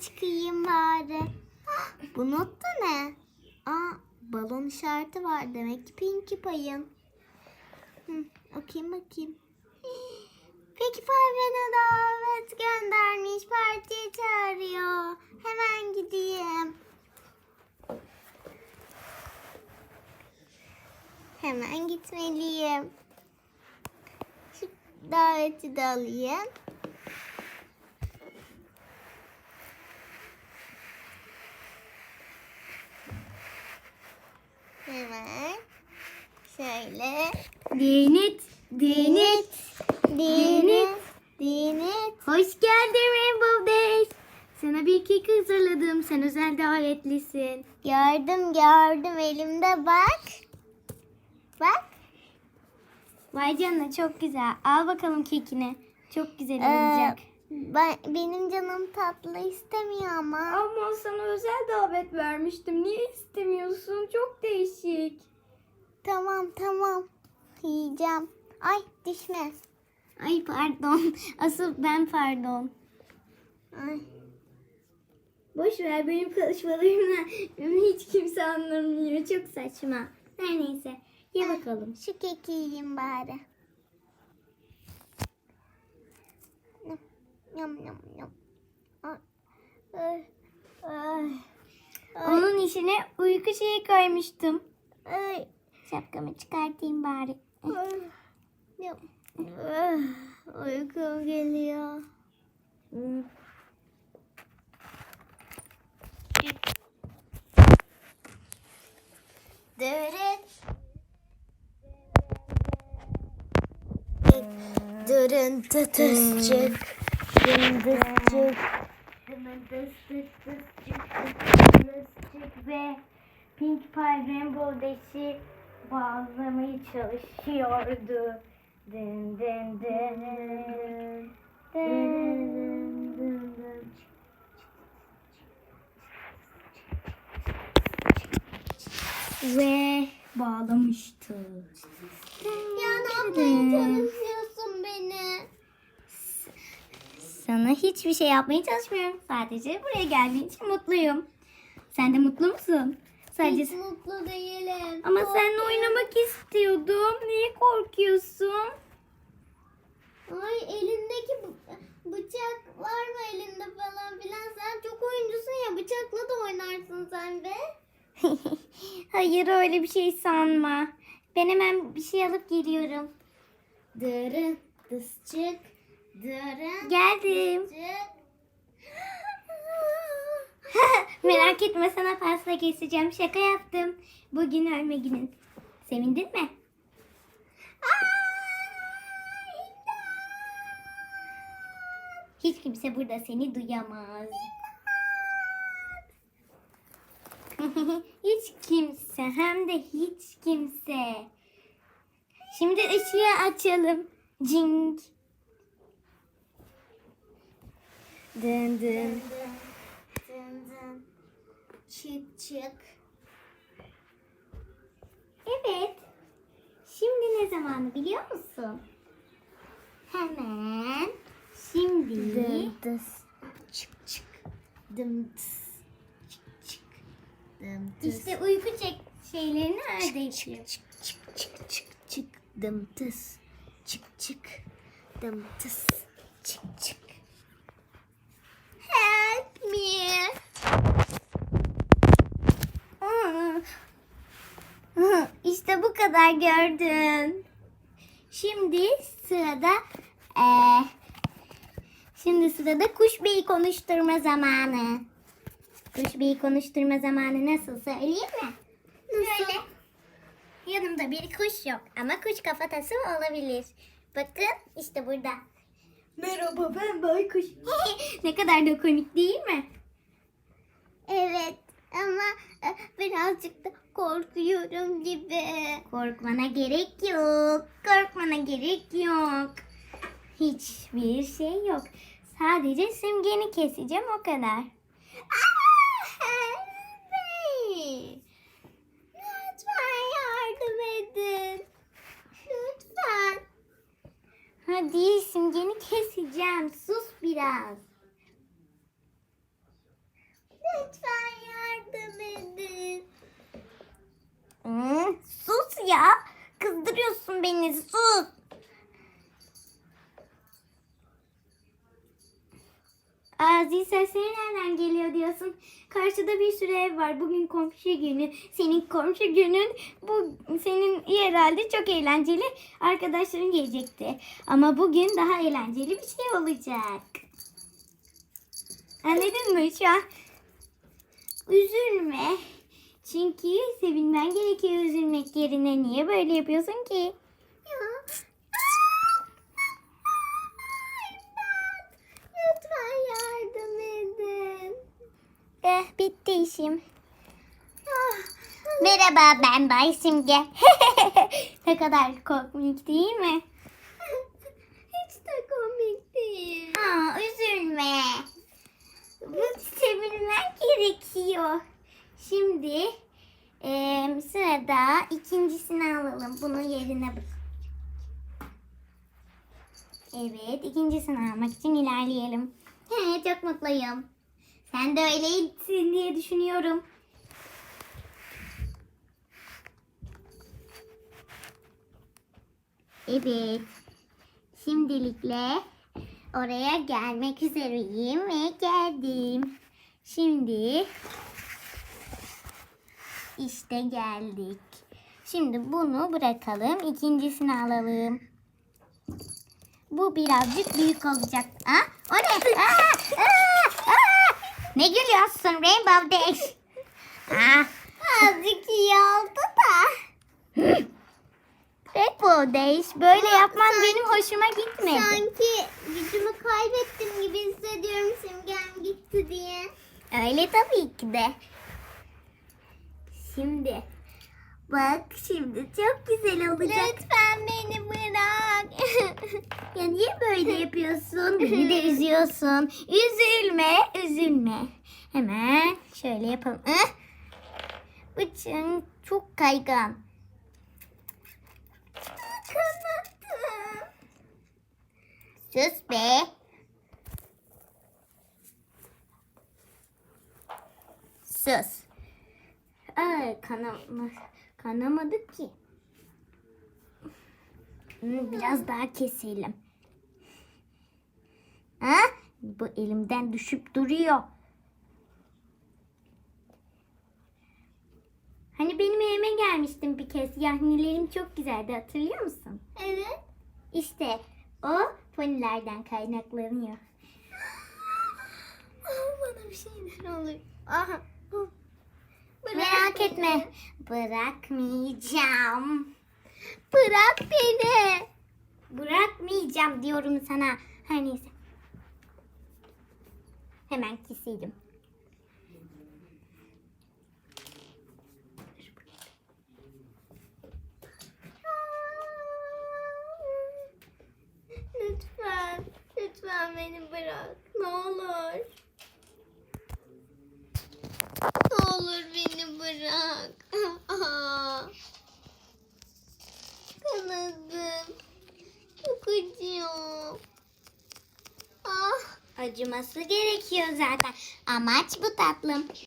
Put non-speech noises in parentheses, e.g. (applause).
çıkayım bari. Bu not da ne? Aa, balon işareti var. Demek ki Pinkie Pie'in. Hı, okuyayım bakayım. Peki Pie beni davet göndermiş. Partiye çağırıyor. Hemen gideyim. Hemen gitmeliyim. Şu daveti de alayım. Hemen şöyle. Dinit, dinit, Dinit. Dinit. Hoş geldin Rainbow Days. Sana bir kek hazırladım. Sen özel davetlisin. Gördüm gördüm elimde bak. Bak. Vay canına çok güzel. Al bakalım kekini. Çok güzel Ee, olacak. ben, benim canım tatlı istemiyor ama. Ama sana özel davet vermiştim. Niye istemiyorsun? Çok değişik. Tamam tamam. Yiyeceğim. Ay düşme. Ay pardon. (laughs) Asıl ben pardon. Ay. Boş ver benim konuşmalarımla (laughs) hiç kimse anlamıyor. Çok saçma. Her neyse. Ye bakalım. Şu keki yiyeyim bari. Yum, Yum yum. Ay. Ay. Ay. Ay. Onun içine uyku şeyi koymuştum. Ay. Şapkamı çıkartayım bari. Uykum geliyor. Dırıt. Dırın tıtısçık. Dındızcık. ve Pink Pie Rainbow Dash'i bağlamaya çalışıyordu. Dın dın dın dın dın dın. Ve bağlamıştı. Ya ne yapmaya çalışıyorsun beni? Sana hiçbir şey yapmaya çalışmıyorum. Sadece buraya geldiğin için mutluyum. Sen de mutlu musun? Sadece Hiç mutlu değilim. ama seninle oynamak istiyordum. Niye korkuyorsun? Ay elindeki bı- bıçak var mı elinde falan filan. Sen çok oyuncusun ya bıçakla da oynarsın sen de. (laughs) Hayır öyle bir şey sanma. Ben hemen bir şey alıp geliyorum. Dırın dısçık. Dırın Geldim. dısçık. (laughs) Merak etme sana keseceğim. Şaka yaptım. Bugün ölme günün. Sevindin mi? Hiç kimse burada seni duyamaz. (laughs) hiç kimse hem de hiç kimse. Şimdi ışığı açalım. Dın dın. Dın dın dın. Çık çık. Evet. Şimdi ne zamanı biliyor musun? Hemen. Şimdi. Dım dıs. Çık çık. Dım tıs. Çık çık. Dım tıs. İşte uyku çek şeylerini neredeyse. çık çık çık çık çık çık. Dım tıs. Çık çık. Dım tıs. Çık çık. Help me. İşte bu kadar gördün. Şimdi sırada eee şimdi sırada kuş beyi konuşturma zamanı. Kuş beyi konuşturma zamanı nasıl söyleyeyim mi? Böyle. Yanımda bir kuş yok ama kuş kafatası olabilir. Bakın işte burada. Merhaba ben Baykuş. (laughs) ne kadar da komik değil mi? Evet ama e, birazcık da korkuyorum gibi. Korkmana gerek yok. Korkmana gerek yok. Hiçbir şey yok. Sadece simgeni keseceğim o kadar. Lütfen yardım edin. Lütfen. Hadi simgeni keseceğim. Sus biraz. Lütfen yardım. Hmm, sus ya. Kızdırıyorsun beni sus. Aziz sesleri nereden geliyor diyorsun. Karşıda bir sürü ev var. Bugün komşu günü. Senin komşu günün bu senin herhalde çok eğlenceli. Arkadaşların gelecekti. Ama bugün daha eğlenceli bir şey olacak. Anladın mı şu an? Üzülme. Çünkü sevinmen gerekiyor üzülmek yerine. Niye böyle yapıyorsun ki? Lütfen yardım edin. Eh, bitti işim. Merhaba ben Bay Simge. (laughs) ne kadar komik değil mi? Hiç de komik değil. Aa, üzülme. Bu sevilmen gerekiyor. Şimdi eee, sırada ikincisini alalım. Bunu yerine. Evet, ikincisini almak için ilerleyelim. He, çok mutluyum. Sen de öyleydin diye düşünüyorum. Evet. Şimdilikle oraya gelmek üzereyim ve geldim. Şimdi işte geldik. Şimdi bunu bırakalım. İkincisini alalım. Bu birazcık büyük olacak. Ha? O ne? Aa, aa, aa. Ne gülüyorsun Rainbow Dash? Ah. Azıcık iyi oldu da. Rainbow Dash böyle yapman benim hoşuma gitmedi. Sanki gücümü kaybettim gibi hissediyorum simgem gitti diye. Öyle tabii ki de. Şimdi bak şimdi çok güzel olacak. Lütfen beni bırak. (laughs) Ya niye böyle yapıyorsun? (laughs) Beni de üzüyorsun. Üzülme, üzülme. Hemen şöyle yapalım. Bıçın çok kaygan. Kanadım. Sus be. Sus. Aa, kanama, kanamadı ki. Biraz daha keselim. Ha? Bu elimden düşüp duruyor. Hani benim evime gelmiştin bir kez. Yahnilerim çok güzeldi hatırlıyor musun? Evet. İşte o ponilerden kaynaklanıyor. (gasps) Bana bir şeyler olur. Aha. Merak etme. Bırakmayacağım. Bırak beni. Bırakmayacağım diyorum sana. Her neyse. Hemen keseyim. Lütfen. Lütfen beni bırak. Ne olur. Ne olur beni bırak. Kanadım. Çok acıyor. Ah. Acıması gerekiyor zaten. Amaç bu tatlım.